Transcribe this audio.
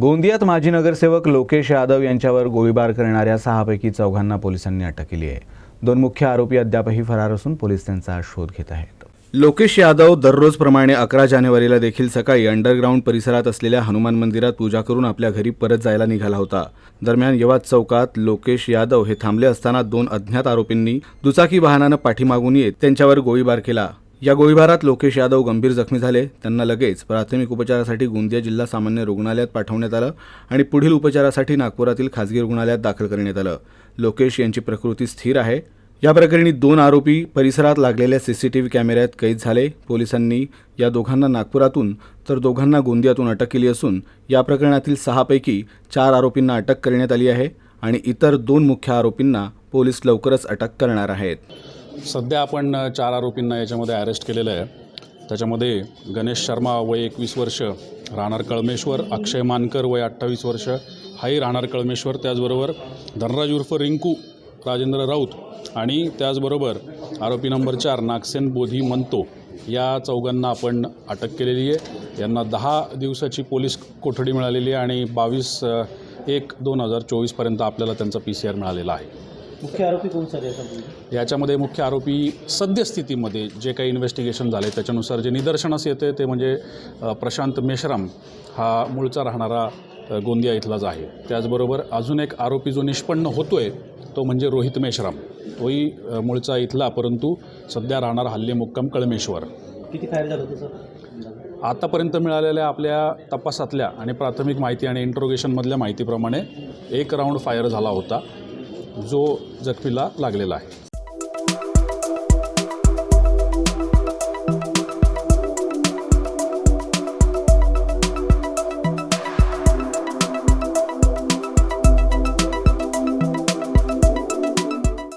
गोंदियात माजी नगरसेवक लोकेश यादव यांच्यावर गोळीबार करणाऱ्या सहापैकी चौघांना पोलिसांनी अटक केली आहे. दोन मुख्य आरोपी अद्यापही फरार असून पोलीस त्यांचा शोध घेत आहेत. लोकेश यादव दररोजप्रमाणे अकरा जानेवारीला देखील सकाळी अंडरग्राऊंड परिसरात असलेल्या हनुमान मंदिरात पूजा करून आपल्या घरी परत जायला निघाला होता. दरम्यान यवात चौकात लोकेश यादव हे थांबले असताना दोन अज्ञात आरोपींनी दुचाकी वाहनानं पाठीमागून येत त्यांच्यावर गोळीबार केला. या गोळीबारात लोकेश यादव गंभीर जखमी झाले. त्यांना लगेच प्राथमिक उपचारासाठी गोंदिया जिल्हा सामान्य रुग्णालयात पाठवण्यात आलं आणि पुढील उपचारासाठी नागपुरातील खासगी रुग्णालयात दाखल करण्यात आलं. लोकेश यांची प्रकृती स्थिर आहे. या प्रकरणी दोन आरोपी परिसरात लागलेल्या सीसीटीव्ही कॅमेऱ्यात कैद झाले. पोलिसांनी या दोघांना नागपुरातून तर दोघांना गोंदियातून अटक केली असून या प्रकरणातील सहापैकी चार आरोपींना अटक करण्यात आली आहे आणि इतर दोन मुख्य आरोपींना पोलीस लवकरच अटक करणार आहेत. सध्या आपण चार आरोपींना याच्यामध्ये अरेस्ट केलेलं आहे. त्याच्यामध्ये गणेश शर्मा वय एकवीस वर्ष राहणार कळमेश्वर अक्षय मानकर वय अठ्ठावीस वर्ष हाही राहणार कळमेश्वर. त्याचबरोबर धनराज उर्फ रिंकू राजेंद्र राऊत आणि त्याचबरोबर आरोपी नंबर चार नागसेन बोधी मंतो या चौघांना आपण अटक केलेली आहे. यांना दहा दिवसाची पोलीस कोठडी मिळालेली आहे आणि बावीस एक दोन हजार चोवीसपर्यंत आपल्याला त्यांचा पी सी आर मिळालेला आहे. मुख्य आरोपी कोण सर याच्यामध्ये? याच्यामध्ये मुख्य आरोपी सद्यस्थितीमध्ये जे काही इन्व्हेस्टिगेशन झाले त्याच्यानुसार जे निदर्शनास येते ते म्हणजे अ, प्रशांत मेश्राम हा मूळचा राहणारा अ, गोंदिया इथलाच आहे. त्याचबरोबर अजून एक आरोपी जो निष्पन्न होतो आहे तो म्हणजे रोहित मेश्राम. तोही अ, मूळचा इथला परंतु सध्या राहणार हल्ले मुक्काम कळमेश्वर. किती फायर झालं होतं सर? आतापर्यंत मिळालेल्या आपल्या तपासातल्या आणि प्राथमिक माहिती आणि इंट्रोगेशनमधल्या माहितीप्रमाणे एक राऊंड फायर झाला होता. जो जखमीला लागलेला आहे.